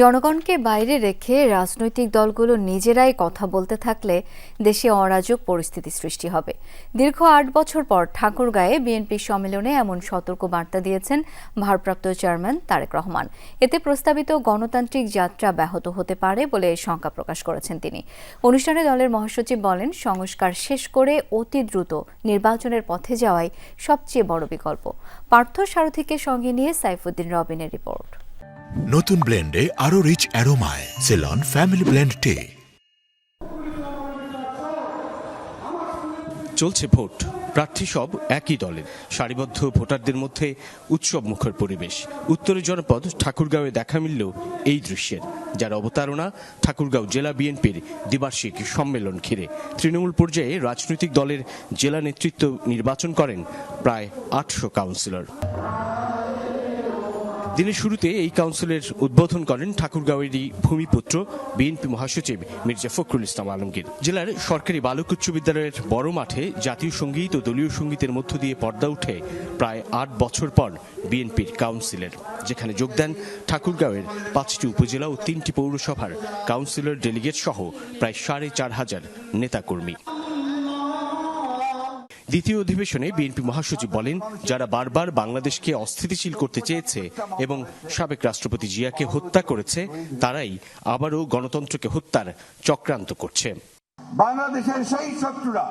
জনগণকে বাইরে রেখে রাজনৈতিক দলগুলো নিজেরাই কথা বলতে থাকলে দেশে অরাজক পরিস্থিতি সৃষ্টি হবে। দীর্ঘ আট বছর পর ঠাকুরগাঁয়ে বিএনপি সম্মেলনে এমন সতর্ক বার্তা দিয়েছেন ভারপ্রাপ্ত চেয়ারম্যান তারেক রহমান। এতে প্রস্তাবিত গণতান্ত্রিক যাত্রা ব্যাহত হতে পারে বলে শঙ্কা প্রকাশ করেছেন তিনি। অনুষ্ঠানে দলের মহাসচিব বলেন, সংস্কার শেষ করে অতি দ্রুত নির্বাচনের পথে যাওয়াই সবচেয়ে বড় বিকল্প। পার্থ সারথীকে সঙ্গে নিয়ে সাইফুদ্দিন রবিনের রিপোর্ট। নতুন ব্লেন্ডে আরও রিচ অ্যারোমায় সেলন ফ্যামিলি ব্লেন্ড টে চলছে ভোট। প্রার্থী সব একই দলের। সারিবদ্ধ ভোটারদের মধ্যে উৎসব মুখর পরিবেশ। উত্তরের জনপদ ঠাকুরগাঁওয়ে দেখা মিলল এই দৃশ্যের। যার অবতারণা ঠাকুরগাঁও জেলা বিএনপির দ্বিবার্ষিক সম্মেলন ঘিরে। তৃণমূল পর্যায়ে রাজনৈতিক দলের জেলা নেতৃত্ব নির্বাচন করেন প্রায় আটশো কাউন্সিলর। দিনের শুরুতে এই কাউন্সিলের উদ্বোধন করেন ঠাকুরগাঁওয়েরই ভূমিপুত্র বিএনপি মহাসচিব মির্জা ফখরুল ইসলাম আলমগীর। জেলার সরকারি বালক উচ্চ বিদ্যালয়ের বড় মাঠে জাতীয় সংগীত ও দলীয় সঙ্গীতের মধ্য দিয়ে পর্দা উঠে প্রায় আট বছর পর বিএনপির কাউন্সিলের, যেখানে যোগ দেন ঠাকুরগাঁওয়ের পাঁচটি উপজেলা ও তিনটি পৌরসভার কাউন্সিলর ডেলিগেট সহ প্রায় সাড়ে চার হাজার নেতাকর্মী। দ্বিতীয় অধিবেশনে বিএনপি মহাসচিব বলেন, যারা বারবার বাংলাদেশকে অস্থিতিশীল করতে চেয়েছে এবং সাবেক রাষ্ট্রপতি জিয়াকে হত্যা করেছে, তারাই আবারও গণতন্ত্রকে হত্যার চক্রান্ত করছে। বাংলাদেশের সেই শত্রুরা,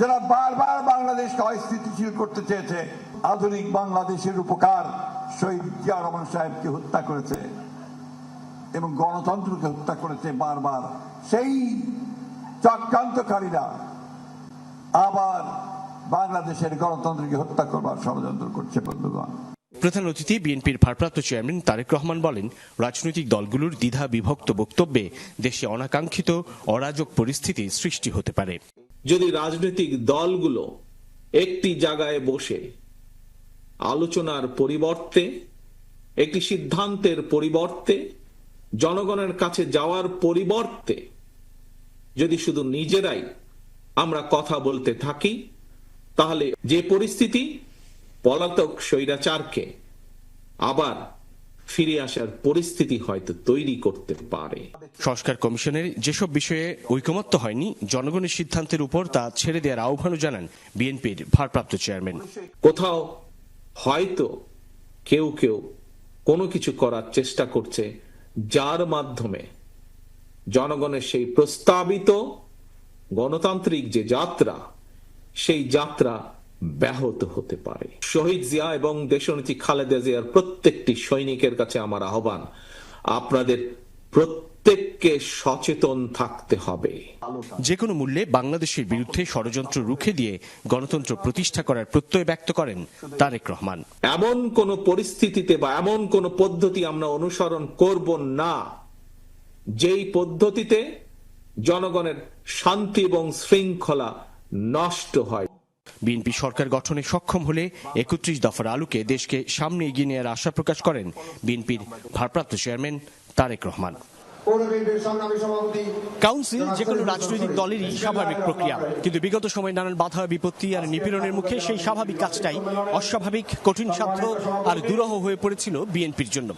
যারা বারবার বাংলাদেশকে অস্থিতিশীল করতে চেয়েছে, আধুনিক বাংলাদেশের উপকার শহীদ জিয়া রহমান সাহেবকে হত্যা করেছে এবং গণতন্ত্রকে হত্যা করেছে বারবার। সেই চক্রান্তকারীরা আবার বাংলাদেশের গণতন্ত্রকে হত্যা করবার ষড়যন্ত্র করছে বন্ধুগণ। প্রধান অতিথি বিএনপির ভারপ্রাপ্ত চেয়ারম্যান তারেক রহমান বলেন রাজনৈতিক দলগুলোর দ্বিধা বিভক্ত বক্তব্যে দেশে অনাকাঙ্ক্ষিত অরাজক পরিস্থিতি সৃষ্টি হতে পারে। যদি রাজনৈতিক দলগুলো একটি জায়গায় বসে আলোচনার পরিবর্তে একটি সিদ্ধান্তের পরিবর্তে জনগণের কাছে যাওয়ার পরিবর্তে যদি শুধু নিজেরাই আমরা কথা বলতে থাকি তাহলে যে পরিস্থিতি পলাতক স্বৈরাচারকে আবার ফিরে আসার পরিস্থিতি হয়তো তৈরি করতে পারে। সংস্কার কমিশনের যেসব বিষয়ে ঐকমত্য হয়নি জনগণের সিদ্ধান্তের উপর তা ছেড়ে দেওয়ার আহ্বানও জানান বিএনপির ভারপ্রাপ্ত চেয়ারম্যান। কোথাও হয়তো কেউ কেউ কোনো কিছু করার চেষ্টা করছে যার মাধ্যমে জনগণের সেই প্রস্তাবিত গণতান্ত্রিক যে যাত্রা সেই যাত্রা ব্যাহত হতে পারে। শহীদ জিয়া এবং দেশনেত্রী খালেদা জিয়ার প্রত্যেকটি সৈনিকের কাছে আমার আহ্বান আপনাদের প্রত্যেককে সচেতন থাকতে হবে। যে কোনো মূল্যে বাংলাদেশের বিরুদ্ধে ষড়যন্ত্র রুখে দিয়ে গণতন্ত্র প্রতিষ্ঠা করার প্রত্যয় ব্যক্ত করেন তারেক রহমান। এমন কোন পরিস্থিতিতে বা এমন কোন পদ্ধতি আমরা অনুসরণ করব না যেই পদ্ধতিতে জনগণের শান্তি এবং শৃঙ্খলা নষ্ট হয়। বিএনপি সরকার গঠনে সক্ষম হলে একত্রিশ দফার আলোকে দেশকে সামনে এগিয়ে নেওয়ার আশা প্রকাশ করেন বিএনপির ভারপ্রাপ্ত চেয়ারম্যান তারেক রহমান। কাউন্সিল যে কোনো রাজনৈতিক দলেরই স্বাভাবিক প্রক্রিয়া। কিন্তু বিগত সময়ে নানান বাধা বিপত্তি আর নিপীড়নের মুখে সেই স্বাভাবিক কাজটাই অস্বাভাবিক কঠিন সাধ্য আর দুরহ হয়ে পড়েছিল বিএনপির জন্য।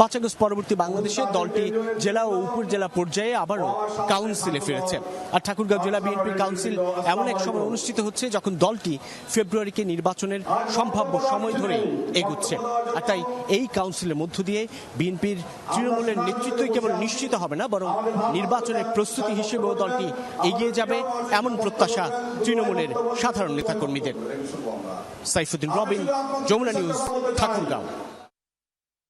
পাঁচ আগস্ট পরবর্তী বাংলাদেশে দলটি জেলা ও উপজেলা পর্যায়ে আবারও কাউন্সিলে ফিরেছে। আর ঠাকুরগাঁও জেলা বিএনপির কাউন্সিল এমন এক সময় অনুষ্ঠিত হচ্ছে যখন দলটি ফেব্রুয়ারিকে নির্বাচনের সম্ভাব্য সময় ধরে এগুচ্ছে। আর তাই এই কাউন্সিলের মধ্য দিয়ে বিএনপির তৃণমূলের নেতৃত্বই কেবল নিশ্চিত হবে না, বরং নির্বাচনের প্রস্তুতি হিসেবেও দলটি এগিয়ে যাবে এমন প্রত্যাশা তৃণমূলের সাধারণ নেতাকর্মীদের। সাইফুদ্দিন রবিন, যমুনা নিউজ, ঠাকুরগাঁও।